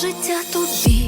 життя тобі.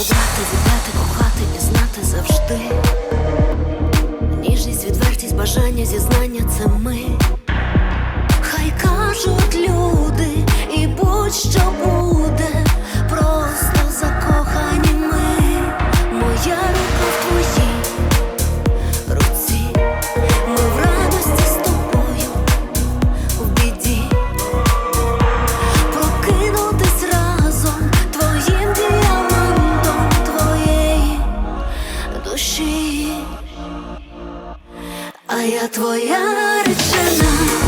обрати, зібрати, кохати і знати завжди. Ніжність, відвертість, бажання, зізнання це ми. а я твоя речена.